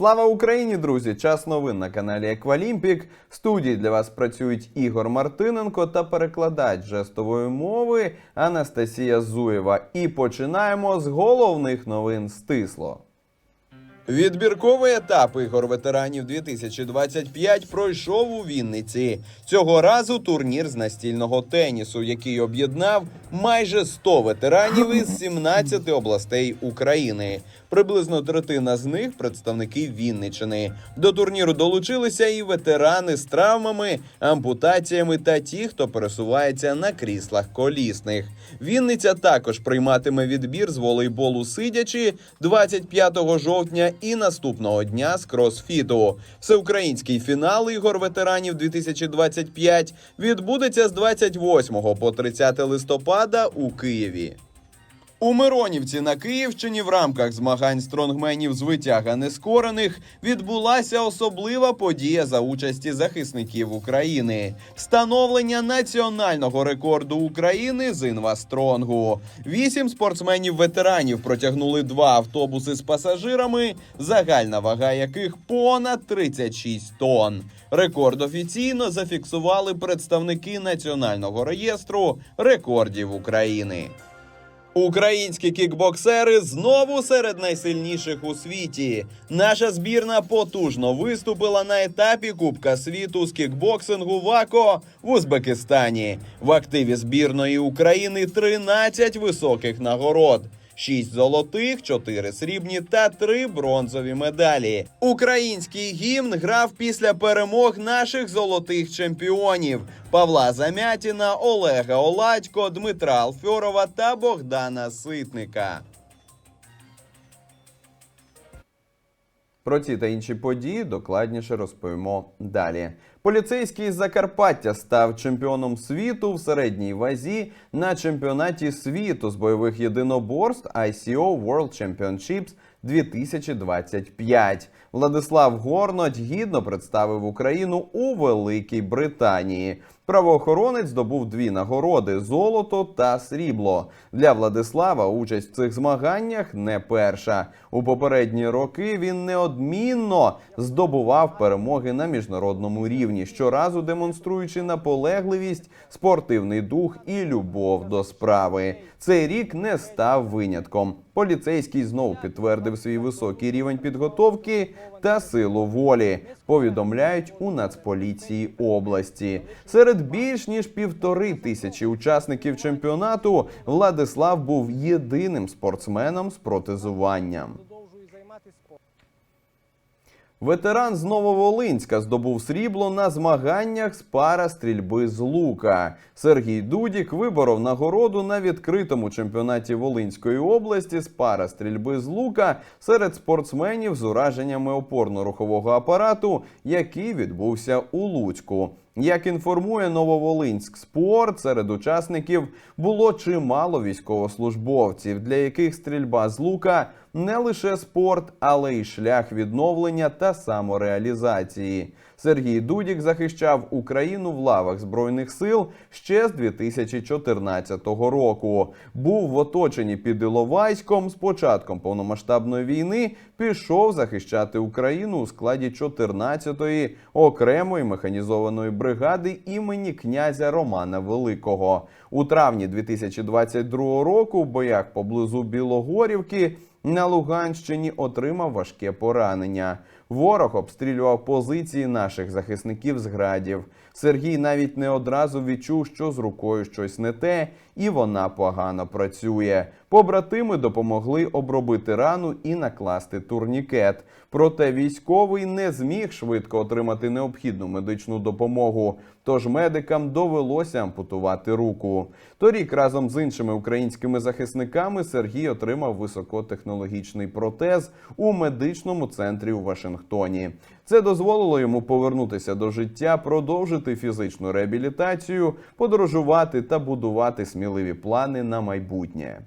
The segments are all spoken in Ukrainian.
Слава Україні, друзі! Час новин на каналі Еквалімпік. В студії для вас працюють Ігор Мартиненко та перекладач жестової мови Анастасія Зуєва. І починаємо з головних новин стисло. Відбірковий етап ігор ветеранів 2025 пройшов у Вінниці. Цього разу турнір з настільного тенісу, який об'єднав майже 100 ветеранів із 17 областей України. Приблизно третина з них представники Вінничини. До турніру долучилися і ветерани з травмами, ампутаціями та ті, хто пересувається на кріслах колісних. Вінниця також прийматиме відбір з волейболу сидячи 25 жовтня і наступного дня з кросфіту. Всеукраїнський фінал ігор ветеранів 2025 відбудеться з 28 по 30 листопада у Києві. У Миронівці на Київщині в рамках змагань стронгменів з витяга нескорених відбулася особлива подія за участі захисників України встановлення національного рекорду України з інвастронгу. Вісім спортсменів-ветеранів протягнули два автобуси з пасажирами, загальна вага яких понад 36 тонн. Рекорд офіційно зафіксували представники Національного реєстру рекордів України. Українські кікбоксери знову серед найсильніших у світі. Наша збірна потужно виступила на етапі Кубка світу з кікбоксингу ВАКО в Узбекистані. В активі збірної України 13 високих нагород. 6 золотих, 4 срібні та 3 бронзові медалі. Український гімн грав після перемог наших золотих чемпіонів Павла Замятіна, Олега Оладько, Дмитра Алфьорова та Богдана Ситника. Про ці та інші події докладніше розповімо далі. Поліцейський з Закарпаття став чемпіоном світу в середній вазі на чемпіонаті світу з бойових єдиноборств ICO World Championships 2025. Владислав Горноть гідно представив Україну у Великій Британії. Правоохоронець здобув дві нагороди золото та срібло. Для Владислава участь в цих змаганнях не перша. У попередні роки він неодмінно здобував перемоги на міжнародному рівні, щоразу демонструючи наполегливість, спортивний дух і любов до справи. Цей рік не став винятком. Поліцейський знову підтвердив свій високий рівень підготовки та силу волі. Повідомляють у Нацполіції області. Серед більш ніж півтори тисячі учасників чемпіонату Владислав був єдиним спортсменом з протезуванням. Ветеран з Нововолинська здобув срібло на змаганнях з парастрільби з лука. Сергій Дудік виборов нагороду на відкритому чемпіонаті Волинської області з парастрільби з лука серед спортсменів з ураженнями опорно-рухового апарату, який відбувся у Луцьку. Як інформує Нововолинськ спорт, серед учасників було чимало військовослужбовців, для яких стрільба з лука не лише спорт, але й шлях відновлення та самореалізації. Сергій Дудік захищав Україну в лавах збройних сил ще з 2014 року. Був в оточенні під Іловайськом. З початком повномасштабної війни пішов захищати Україну у складі 14-ї окремої механізованої бригади імені князя Романа Великого. У травні 2022 року в боях поблизу Білогорівки на Луганщині отримав важке поранення. Ворог обстрілював позиції наших захисників з градів. Сергій навіть не одразу відчув, що з рукою щось не те, і вона погано працює. Побратими допомогли обробити рану і накласти турнікет. Проте військовий не зміг швидко отримати необхідну медичну допомогу. Тож медикам довелося ампутувати руку. Торік разом з іншими українськими захисниками Сергій отримав високотехнологічний протез у медичному центрі у Вашингтоні. Це дозволило йому повернутися до життя, продовжити фізичну реабілітацію, подорожувати та будувати сміливі плани на майбутнє.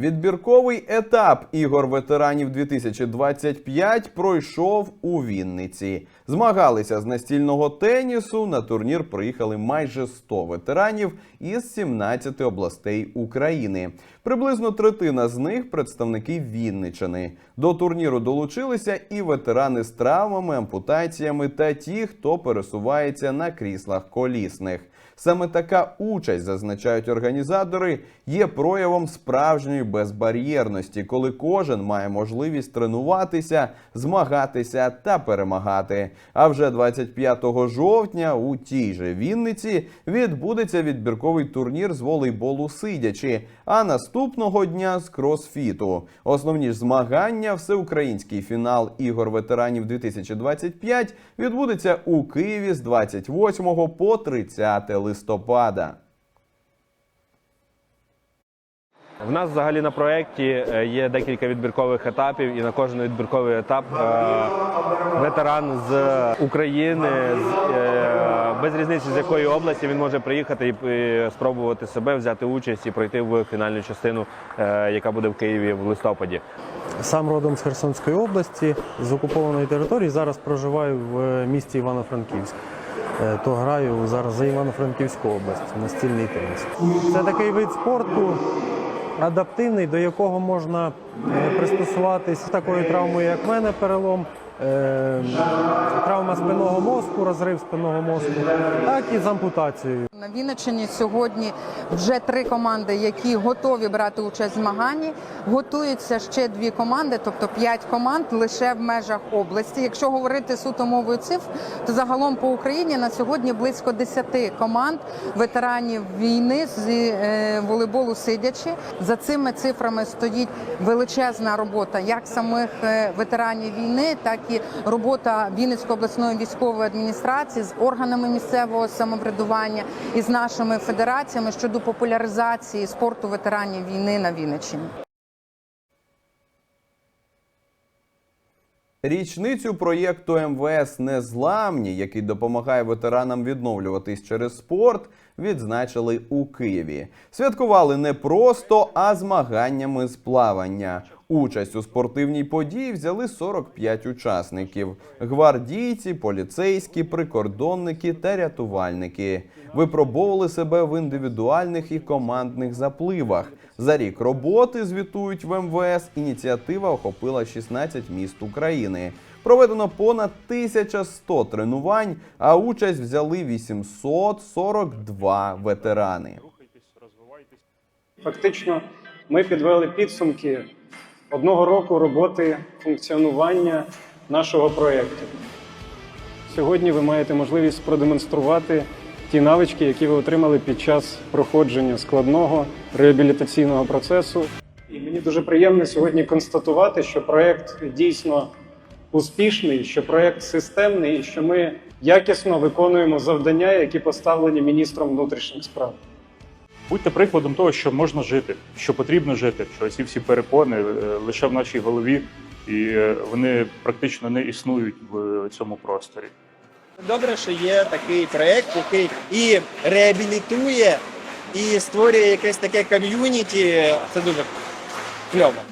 Відбірковий етап ігор ветеранів 2025 пройшов у Вінниці. Змагалися з настільного тенісу. На турнір приїхали майже 100 ветеранів із 17 областей України. Приблизно третина з них представники Вінничини. До турніру долучилися і ветерани з травмами, ампутаціями та ті, хто пересувається на кріслах колісних. Саме така участь, зазначають організатори, є проявом справжньої безбар'єрності, коли кожен має можливість тренуватися, змагатися та перемагати. А вже 25 жовтня у тій же Вінниці відбудеться відбірковий турнір з волейболу сидячи. А наступного дня з кросфіту. Основні ж змагання, всеукраїнський фінал ігор ветеранів 2025 відбудеться у Києві з 28 по 30 листопада. В нас взагалі на проєкті е, є декілька відбіркових етапів, і на кожен відбірковий етап е, ветеран з України, з, е, без різниці з якої області він може приїхати і спробувати себе, взяти участь і пройти в фінальну частину, яка буде в Києві в листопаді. Сам родом з Херсонської області, з окупованої території. Зараз проживаю в місті Івано-Франківськ. Е, То граю зараз за Івано-Франківську область, настільний теніс. Це такий вид спорту адаптивний, до якого можна е, пристосуватись з такою травмою, як в мене, перелом. е, Травма спинного мозку, розрив спинного мозку, так і з ампутацією. На Вінниччині сьогодні вже три команди, які готові брати участь в змаганні. Готуються ще дві команди, тобто п'ять команд лише в межах області. Якщо говорити суто мовою цифр, то загалом по Україні на сьогодні близько 10 команд ветеранів війни з е, волейболу сидячи. За цими цифрами стоїть величезна робота як самих е, ветеранів війни, так і робота Вінницької обласної військової адміністрації з органами місцевого самоврядування і з нашими федераціями щодо популяризації спорту ветеранів війни на Вінниччині. Річницю проєкту МВС Незламні, який допомагає ветеранам відновлюватись через спорт, відзначили у Києві. Святкували не просто, а змаганнями з плавання. Участь у спортивній події взяли 45 учасників: гвардійці, поліцейські, прикордонники та рятувальники. Випробовували себе в індивідуальних і командних запливах. За рік роботи звітують в МВС. Ініціатива охопила 16 міст України. Проведено понад 1100 тренувань, а участь взяли 842 ветерани. Фактично, ми підвели підсумки одного року роботи функціонування нашого проєкту. Сьогодні ви маєте можливість продемонструвати ті навички, які ви отримали під час проходження складного реабілітаційного процесу. І мені дуже приємно сьогодні констатувати, що проєкт дійсно успішний, що проєкт системний, і що ми якісно виконуємо завдання, які поставлені міністром внутрішніх справ. Будьте прикладом того, що можна жити, що потрібно жити, що ці всі перепони е, лише в нашій голові, і е, вони практично не існують в цьому просторі. Добре, що є такий проект, який і реабілітує, і створює якесь таке ком'юніті. Це дуже кльово.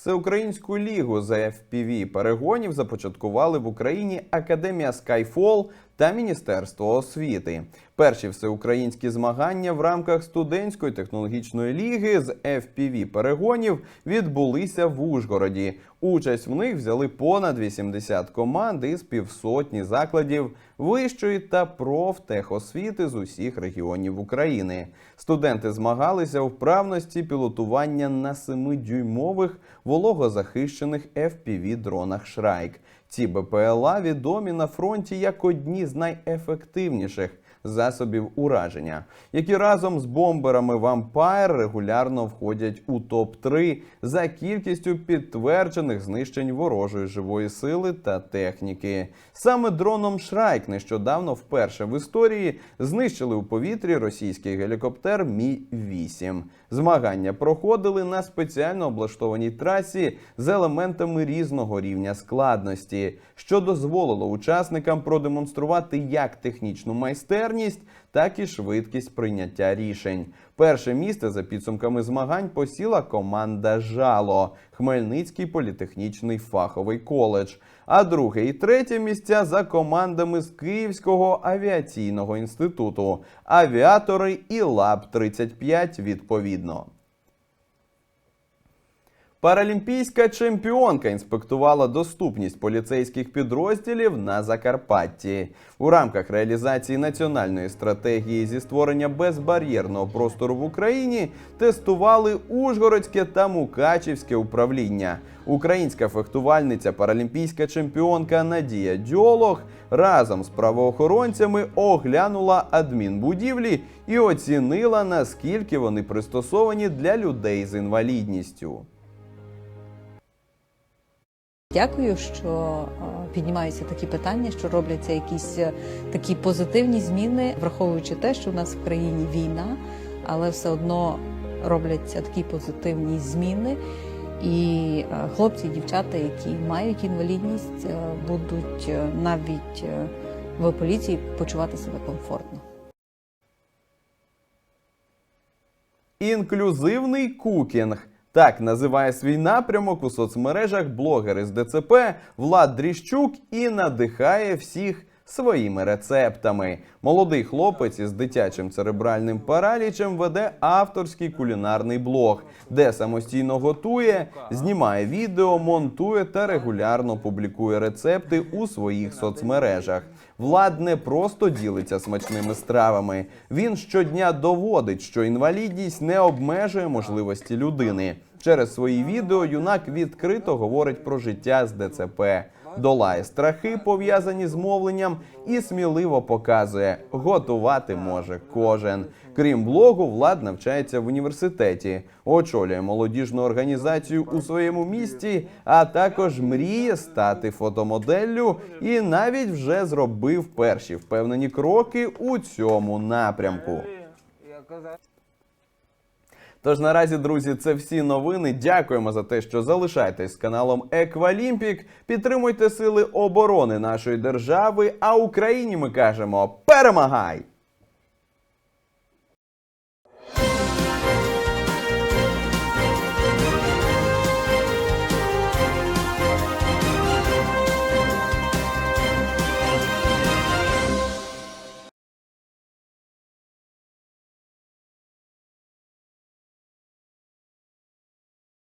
Всеукраїнську лігу за FPV перегонів започаткували в Україні Академія Skyfall та Міністерство освіти. Перші всеукраїнські змагання в рамках студентської технологічної ліги з FPV перегонів відбулися в Ужгороді. Участь в них взяли понад 80 команд із півсотні закладів вищої та профтехосвіти з усіх регіонів України. Студенти змагалися у вправності пілотування на 7-дюймових вологозахищених fpv дронах Шрайк. Ці БПЛА відомі на фронті як одні з найефективніших засобів ураження, які разом з бомберами Vampire регулярно входять у топ-3 за кількістю підтверджених знищень ворожої живої сили та техніки. Саме дроном Шрайк нещодавно вперше в історії знищили у повітрі російський гелікоптер Мі 8 Змагання проходили на спеціально облаштованій трасі з елементами різного рівня складності, що дозволило учасникам продемонструвати як технічну майстерність, майстерність, так і швидкість прийняття рішень. Перше місце за підсумками змагань посіла команда Жало Хмельницький політехнічний фаховий коледж. А друге і третє місця за командами з Київського авіаційного інституту, авіатори і ЛАБ 35 відповідно. Паралімпійська чемпіонка інспектувала доступність поліцейських підрозділів на Закарпатті. У рамках реалізації національної стратегії зі створення безбар'єрного простору в Україні тестували Ужгородське та Мукачівське управління. Українська фехтувальниця, паралімпійська чемпіонка Надія Дьолог разом з правоохоронцями оглянула адмінбудівлі і оцінила наскільки вони пристосовані для людей з інвалідністю. Дякую, що е, піднімаються такі питання, що робляться якісь е, такі позитивні зміни, враховуючи те, що в нас в країні війна, але все одно робляться такі позитивні зміни. І е, хлопці і дівчата, які мають інвалідність, будуть навіть в поліції почувати себе комфортно. Інклюзивний кукінг. Так називає свій напрямок у соцмережах блогер із ДЦП Влад Дріщук і надихає всіх своїми рецептами. Молодий хлопець із дитячим церебральним паралічем веде авторський кулінарний блог, де самостійно готує, знімає відео, монтує та регулярно публікує рецепти у своїх соцмережах. Влад не просто ділиться смачними стравами. Він щодня доводить, що інвалідність не обмежує можливості людини. Через свої відео юнак відкрито говорить про життя з ДЦП, долає страхи, пов'язані з мовленням, і сміливо показує, готувати може кожен. Крім блогу, Влад навчається в університеті, очолює молодіжну організацію у своєму місті, а також мріє стати фотомоделлю і навіть вже зробив перші впевнені кроки у цьому напрямку. Тож наразі, друзі, це всі новини. Дякуємо за те, що залишаєтесь з каналом Еквалімпік. Підтримуйте сили оборони нашої держави. А Україні ми кажемо перемагай!